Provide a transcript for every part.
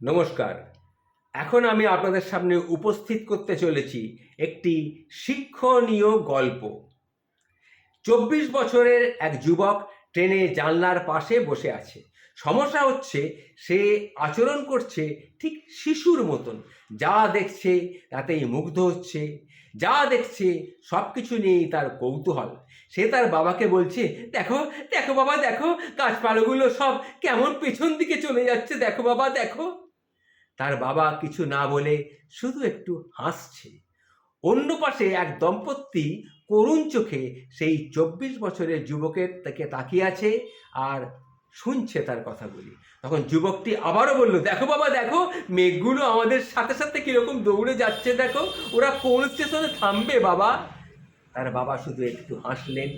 নমস্কার। এখন আমি আপনাদের সামনে উপস্থিত করতে চলেছি একটি শিক্ষণীয় গল্প। চব্বিশ বছরের এক যুবক ট্রেনে জানলার পাশে বসে আছে। সমস্যা হচ্ছে, সে আচরণ করছে ঠিক শিশুর মতন। যা দেখছে তাতেই মুগ্ধ হচ্ছে, যা দেখছে সব কিছু নিয়েই তার কৌতূহল। সে তার বাবাকে বলছে, দেখো দেখো বাবা, দেখো, গাছপালাগুলো সব কেমন পেছন দিকে চলে যাচ্ছে, দেখো বাবা, দেখো। তার বাবা কিছু না বলে শুধু একটু হাসছে। অন্য পাশে এক দম্পতি করুণ চোখে সেই চব্বিশ বছরের যুবকের থেকে তাকিয়ে আছে আর শুনছে তার কথাগুলি। তখন যুবকটি আবারও বলল, দেখো বাবা, দেখো, মেঘগুলো আমাদের সাথে সাথে কীরকম দৌড়ে যাচ্ছে, দেখো, ওরা কোন স্টেশনে থামবে বাবা? তার বাবা শুধু একটু হাসলেন,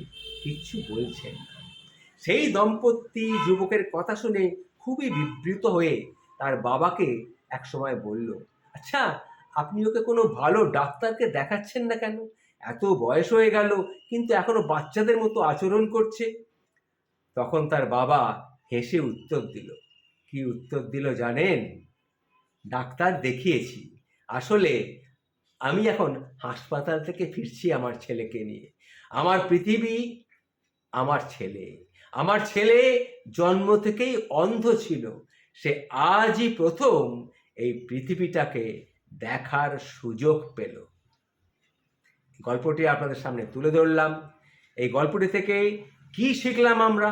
কিচ্ছু বলছেন সেই দম্পতি যুবকের কথা শুনে খুবই বিবৃত হয়ে তার বাবাকে একসময় বলল আচ্ছা আপনি ওকে কোনো ভালো ডাক্তারকে দেখাচ্ছেন না কেন? এত বয়স হয়ে গেল, কিন্তু এখনও বাচ্চাদের মতো আচরণ করছে। তখন তার বাবা হেসে উত্তর দিল, কি উত্তর দিল জানেন? ডাক্তার দেখিয়েছি। আসলে আমি এখন হাসপাতাল থেকে ফিরছি আমার ছেলেকে নিয়ে। আমার পৃথিবী আমার ছেলে। আমার ছেলে জন্ম থেকেই অন্ধ ছিল। সে আজই প্রথম এই পৃথিবীটাকে দেখার সুযোগ পেল। গল্পটি আপনাদের সামনে তুলে ধরলাম। এই গল্পটি থেকে কি শিখলাম আমরা?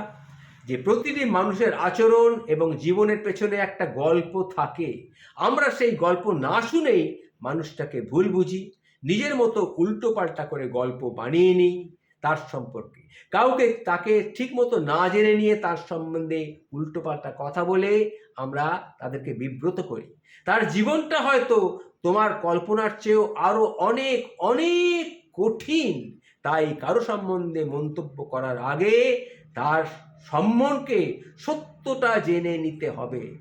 যে প্রতিটি মানুষের আচরণ এবং জীবনের পেছনে একটা গল্প থাকে। আমরা সেই গল্প না শুনেই মানুষটাকে ভুল বুঝি, নিজের মতো উল্টো পাল্টা করে গল্প বানিয়ে নিই। তার সম্পর্কে। কাউকে তাকে ঠিকমতো না জেনে নিয়ে তার সম্বন্ধে উল্টো পাল্টা কথা বলে আমরা তাদেরকে বিব্রত করি। তার জীবনটা হয়তো তোমার কল্পনার চেয়েও আরও অনেক অনেক কঠিন। তাই কারও সম্বন্ধে মন্তব্য করার আগে তার সম্মনকে সত্যটা জেনে নিতে হবে।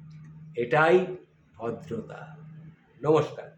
এটাই ভদ্রতা। নমস্কার।